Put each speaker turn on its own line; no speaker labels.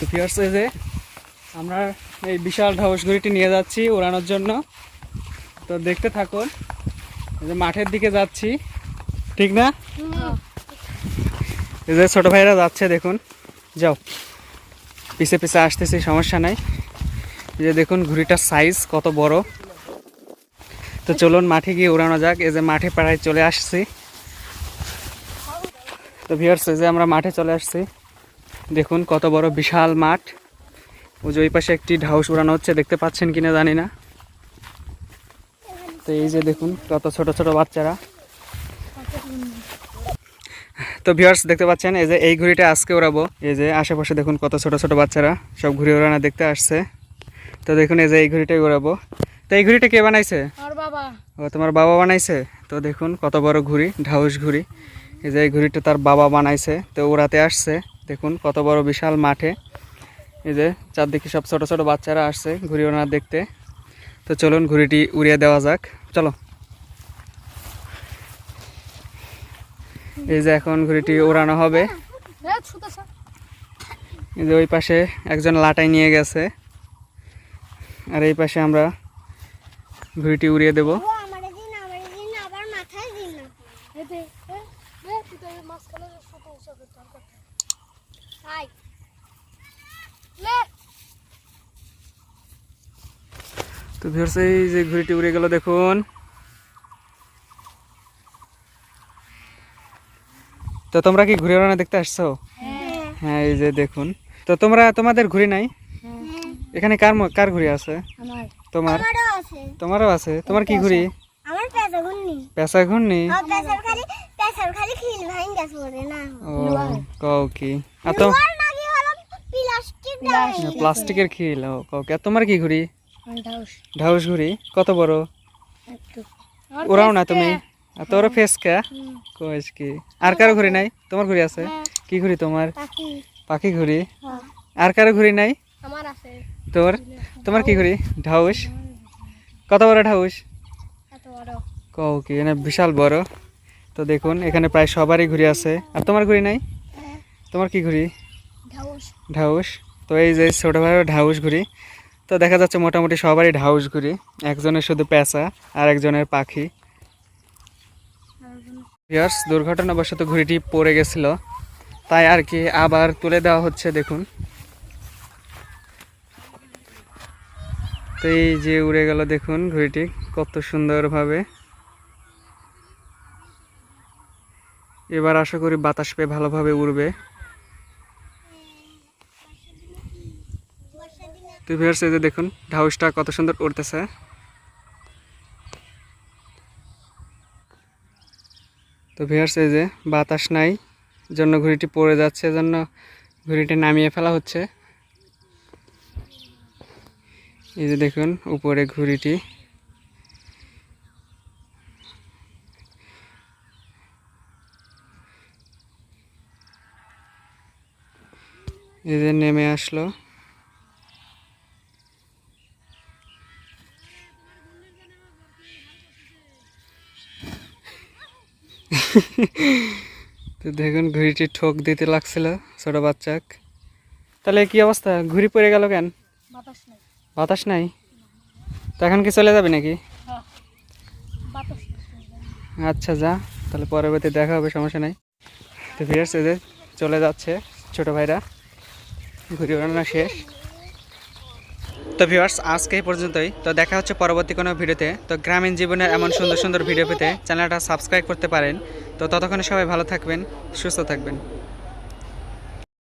তো ফিয়ার্স এই যে আমরা এই বিশাল ঢাউস ঘড়িটি নিয়ে যাচ্ছি ওড়ানোর জন্য। তো দেখতে থাকুন, এই যে মাঠের দিকে যাচ্ছি। ঠিক না? এই যে ছোটো ভাইরা যাচ্ছে, দেখুন। যাও, পিছে পিছে আসতেছি, সমস্যা নাই। এই যে দেখুন, ঘুড়িটার সাইজ কত বড়। তো চলুন মাঠে গিয়ে উড়ানো যাক। এই যে মাঠে পাড়ায় চলে আসছি। তো ভিয়ার্স এই যে আমরা মাঠে চলে আসছি। দেখুন কত বড় বিশাল মাঠ। ওই যে ওই পাশে একটি ঢাউস উড়ানো হচ্ছে দেখতে পাচ্ছেন কিনা জানি না। তো এই যে দেখুন কত ছোট ছোট বাচ্চারা। তো ভিউয়ার্স দেখতে পাচ্ছেন এই যে এই ঘুড়িটা আজকে উড়াবো। এই যে আশেপাশে দেখুন কত ছোট ছোট বাচ্চারা সব ঘুড়ি ওড়ানো দেখতে আসছে। তো দেখুন এই যে এই ঘুড়িটাই উড়াবো। তো এই ঘুড়িটা কে বানাইছে? ও তোমার বাবা বানাইছে? তো দেখুন কত বড় ঘুড়ি ঢাউস ঘুড়ি। এই যে এই ঘুড়িটা তার বাবা বানাইছে তো ওড়াতে আসছে। দেখুন কত বড় বিশাল মাঠে এই যে চারদিকে সব ছোট ছোট বাচ্চারা আসছে ঘুড়ি ওড়ানো দেখতে তো চলুন ঘুড়িটি উড়িয়ে দেওয়া যাক চলো এই যে এখন ঘুড়িটি ওড়ানো হবে এই যে ওই পাশে একজন লাটাই নিয়ে গেছে আর এই পাশে আমরা ঘুড়িটি উড়িয়ে দেবো
মাথায়
তুই তো
ভিউয়ার্স এই যে ঘুড়িটি উড়ে গেল দেখুন। তো তোমরা কি ঘুরে ওড়ানো দেখতে আসছো?
হ্যাঁ।
হ্যাঁ এই যে দেখুন। তো তোমরা তোমাদের ঘুড়ি নাই? এখানে কার কার ঘুড়ি আছে? তোমার? তোমারও আছে? তোমার কি
আমার পেঁচা। ঘুরনি
পেশা ঘুরনি
পেঁচার খালি পেঁচার খালি খিল ভাঙ গেছে ওরে না।
কও কি? আর তো প্লাস্টিকের খিল কও কি? তোমার কি ঘুড়ি?
ঢাউস।
ঢাউস ঘুড়ি? কত বড়? ওরাও না তুমি। আর তোর ফেসকা কইস কি? আর কারও ঘুড়ি নাই? তোমার ঘুড়ি আছে? কি ঘুড়ি তোমার?
পাখি।
পাখি ঘুড়ি? আর কারও ঘুড়ি নাই?
আমার আছে।
তোর? তোমার কি ঘুড়ি? ঢাউস? কত বড় ঢাউস? কও কি এখানে বিশাল বড়। তো দেখুন এখানে প্রায় সবারই ঘুরি আছে। আর তোমার ঘুড়ি নাই? তোমার কি ঘুরি
ঢাউস।
ঢাউস? তো এই যে ছোটো ভাইয়ের ঢাউস ঘুরি তো দেখা যাচ্ছে মোটামুটি সবারই ঢাউস ঘুরি একজনের শুধু পেঁচা আর একজনের পাখি। ইয়ার্স দুর্ঘটনাবশত ঘুড়িটি পড়ে গেছিল। তাই আর কি আবার তুলে দেওয়া হচ্ছে দেখুন। তো এই যে উড়ে গেল দেখুন ঘুড়িটি কত সুন্দরভাবে। এবার আশা করি বাতাস পেয়ে ভালোভাবে উড়বে। তো ভিউয়ার্স এই যে দেখুন, ঢাউসটা কত সুন্দর উড়তেছে। তো ভিউয়ার্স এই যে বাতাস নাই, জন্য ঘুড়িটি পড়ে যাচ্ছে, জন্য ঘুড়িটি নামিয়ে ফেলা হচ্ছে। এই যে দেখুন, উপরে ঘুড়িটি। এই যে নেমে আসলো। তো দেখুন ঘুড়িটি ঠোক দিতে লাগছিল ছোট বাচ্চাক। তাহলে কি অবস্থা? ঘুড়ি পড়ে গেল কেন?
বাতাস নাই।
তো এখন কি চলে যাবে নাকি?
হ্যাঁ।
আচ্ছা যা। তাহলে পরবর্তী দেখা হবে সমস্যা নাই। তো এদের চলে যাচ্ছে ছোট ভাইরা। ঘুরে বেড়ানো শেষ। তো ভিউয়ার্স আজকে এই পর্যন্তই। তো দেখা হচ্ছে পরবর্তী কোনো ভিডিওতে। তো গ্রামীণ জীবনের এমন সুন্দর সুন্দর ভিডিও পেতে চ্যানেলটা সাবস্ক্রাইব করতে পারেন। তো ততক্ষণে সবাই ভালো থাকবেন, সুস্থ থাকবেন।